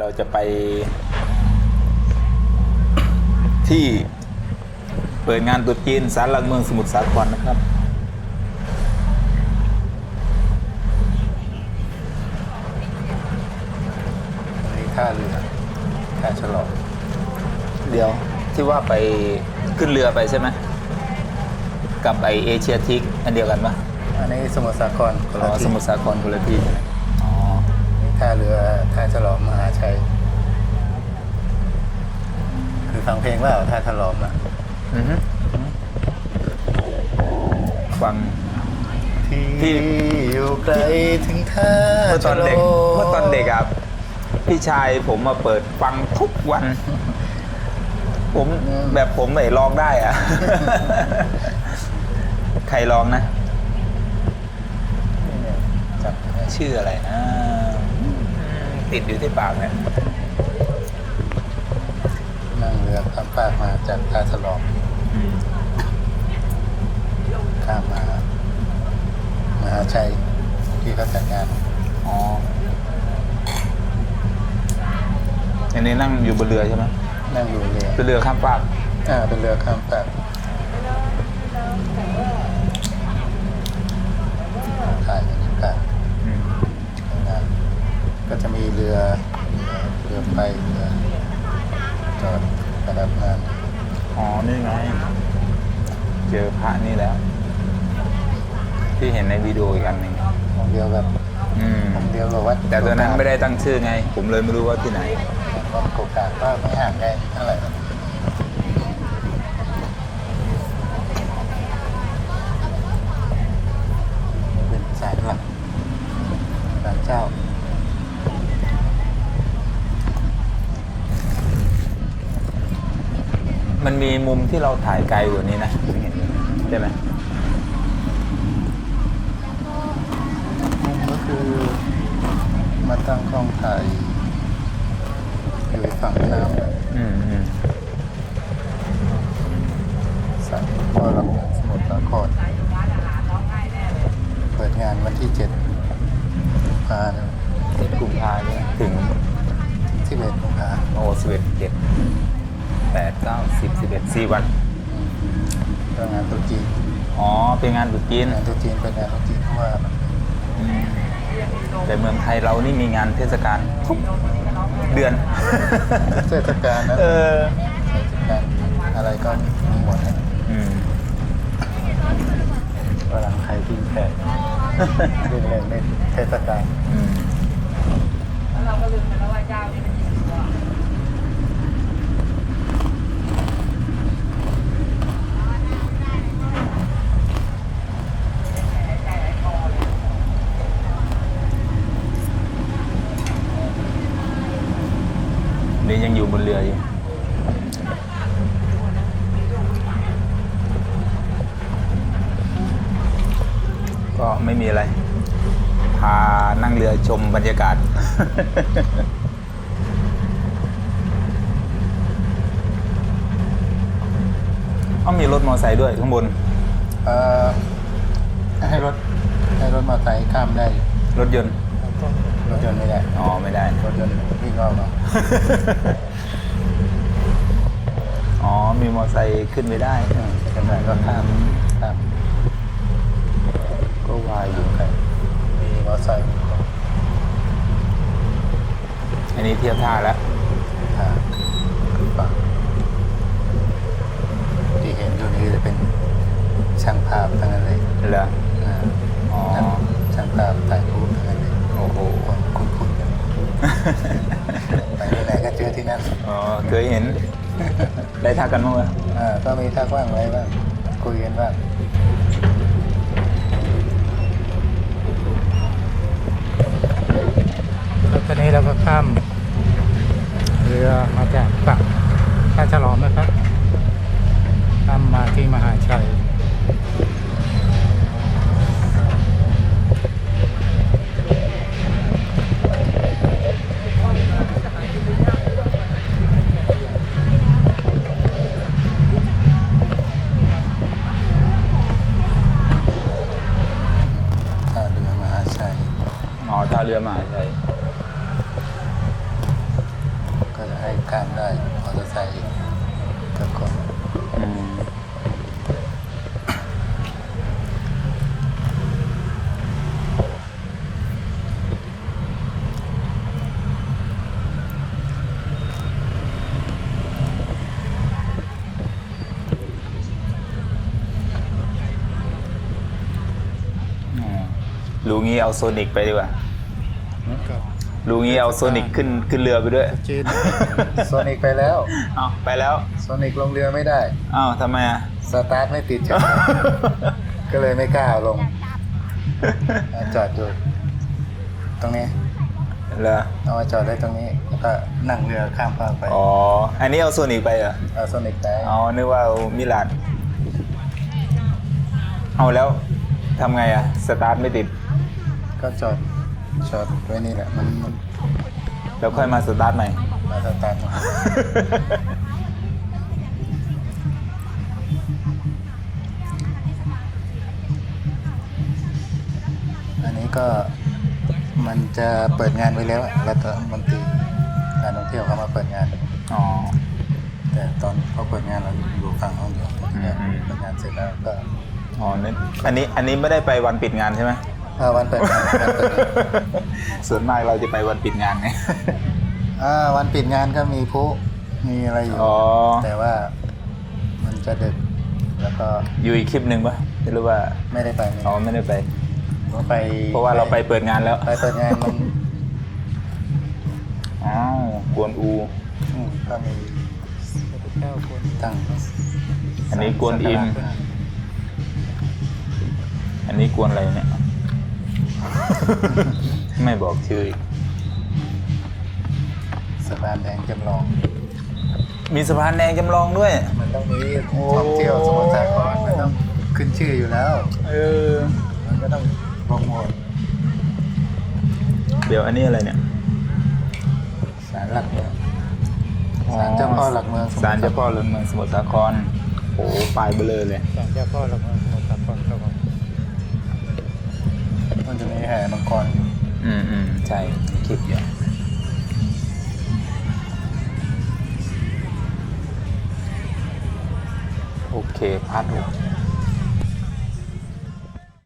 เราจะไป ที่เปิดงานตรุษจีนสารหลักเมืองสมุทรสาครนะครับอันนี้ท่าเรือท่าฉลองเดี๋ยวที่ว่าไปขึ้นเรือไปใช่ไหมกับไอเอเชียทิกอันเดียวกันปะอันนี้สมุทรสาครคนอ๋ละอสที่มุทรสาครคนละที่ใช่ไหมอ๋อ นี่ท่าเรือท่าฉลองมหาชัย คือฟัง เพลงว่าท่าฉลองอะอือฮึฟัง ที่ ที่อยู่ไกลถึงท่าเมื่อตอนเด็กฉลงเมื่อตอนเด็กอะพี่ชายผมมาเปิดฟังทุกวัน ผมแบบผมไม่ร้องได้อะ ใครร้องนะนี่เนี่ยจับได้ชื่ออะไรนะอืมติดอยู่ที่ปากเนี่ย นั่งเรือข้ามฟากมาจากท่าฉลองอืมข้ามมามหาชัยที่เขาจัดงานอ๋ออันนี้นั่งอยู่บนเรือใช่ไหมนั่งอยู่เรือเป็นเรือข้ามฟากอ่าเป็นเรือข้ามฟากถ่ายบรรยากาศอืมงานก็จะมีเรือเรือเรือไปเรือจอด ประดับงานอ๋อ นี่ไง เจอพระนี่แล้ว ที่เห็นในวิดีโออีกอันหนึ่งองค์เดียวกับอืม องค์เดียวกับวัดแต่ตัวนั้นไม่ได้ตั้งชื่อไง ผมเลยไม่รู้ว่าที่ไหนวัดโกกาก็ไม่ห่างไกลเท่าไหร่หรอกเป็นสายหลักศาลเจ้า มันมีมุมที่เราถ่ายไกลกว่านี้นะผมเห็นใช่ไหมมุมก็คือมาตั้งกล้องถ่ายอยู่อีกฝั่งน้ำอืมอืมสายพอรับสมุทรสาครเปิดงานวันที่เจ็ดพาที่กุมภาเนี่ยถึงที่เบ็ดกุมภาโอ้สิบเอ็ดเจ็ด แปดเก้าสิบสิบเอ็ดสี่วันก็งานตรุ๊จีนอ๋อ เป็นงานตรุษจีน งานตรุ๊จีนเป็นงานตรุ๊จีนเพราะว่าอืมแต่เมืองไทยเรานี่มีงานเทศกาลทุกเดือน เทศกาลนะเออ เทศกาลอะไรก็มีหมดนะอืมฝรั่งไทยกินแขกเล่นเล่นเล่นเทศกาลอืมเราก็ลืมไปแล้วว่าเจ้านี่มันอยู่ตัว เดี๋ยวยังอยู่บนเรืออยู่ก็ไม่มีอะไร พานั่งเรือชมบรรยากาศ ก็มีรถมอเตอร์ไซค์ด้วยข้างบน เอ่อ ให้รถ ให้รถมาไซค์ข้ามได้ รถยนต์ รถยนต์ไม่ได้ อ๋อ ไม่ได้ รถยนต์วิ่งรอบเนาะอ๋อ มีมอเตอร์ไซค์ขึ้นไปได้กันได้ก็ข้ามครับก็วายอยู่ครมีมอเตอร์ไซค์อันนี้เทียบท่าแล้ว พาขึ้นฝั่งที่เห็นอยู่นี้จะเป็นช่างภาพทั้งนั้นเลย เหรอ อ่า อ๋อ ช่างภาพถ่ายรูปทั้งนั้นเลย โอ้โห คนคุ้นๆกัน ไปที่ไหนก็เจอที่นั่น อ๋อ เคยเห็น ได้ทักกันบ้างไหมอ่าก็มีทักว่างไว้บ้างคุยกันบ้างแล้วตอนนี้เราก็ข้ามเรือมาจากฝั่งท่าฉลอมนะครับ ข้ามได้มอเตอร์ไซค์อีกกับคนอืมอืมรู้งี้เอาโซนิกไปดีกว่า งี้เอาโซนิกขึ้นขึ้นเรือไปด้วยจีนโซนิกไปแล้วเอาไปแล้วโซนิกลงเรือไม่ได้อ้าวทำไมอะสตาร์ทไม่ติดจังก็เลยไม่กล้าเอาลงอะจอดอยู่ตรงนี้เหรอเอามาจอดได้ตรงนี้แล้วก็นั่งเรือข้ามฟากไปอ๋ออันนี้เอาโซนิกไปเหรอเอาโซนิกไปอ๋อนึกว่าเอามิลานเอาแล้วทำไงอะสตาร์ทไม่ติด ก็จอด จอดไว้นี่แหละ มันมันแล้วค่อยมาสตาร์ทใหม่ มาสตาร์ทมาอันนี้ก็มันจะเปิดงานไว้แล้วอะรัฐมนตรีการท่องเที่ยวเขามาเปิดงาน อ๋อ แต่ตอนเขาเปิดงานเราอยู่ฝั่งห้องอยู่อืมอืม เปิดงานเสร็จแล้วก็ อ๋อนี่อันนี้อันนี้ไม่ได้ไปวันปิดงานใช่ไหม อ่าวันเปิดงานวันเปิดงานส่วนมากเราจะไปวันปิดงานไงอ่าวันปิดงานก็มีพลุมีอะไรอยู่ อ๋อ แต่ว่ามันจะดึกแล้วก็อยู่อีกคลิปหนึ่งปะไม่รู้ว่าไม่ได้ไปอ๋อไม่ได้ไปเราไปเพราะว่าเราไปเปิดงานแล้ว ไปเปิดงานมันอ้าวกวนอูอืมก็มีตั้งอันนี้กวนอิมอันนี้กวนอะไรเนี่ย ไม่บอกชื่ออีกสะพานแดงจำลอง มีสะพานแดงจำลองด้วย มันต้องมีท่องเที่ยวสมุทรสาครมันต้องขึ้นชื่ออยู่แล้ว เออ มันก็ต้องโปรโมทเดี๋ยวอันนี้อะไรเนี่ยศาลหลักเมืองศาลเจ้าพ่อหลักเมืองสมุทรศาลเจ้าพ่อหลักเมืองสมุทรสาคร โอ้ปลายเบลอเลยศาลเจ้าพ่อหลักเมือง มันจะมีแห่มังกรอยู่อืมอืมใช่คลิปอยู่โอเคพาร์ทหก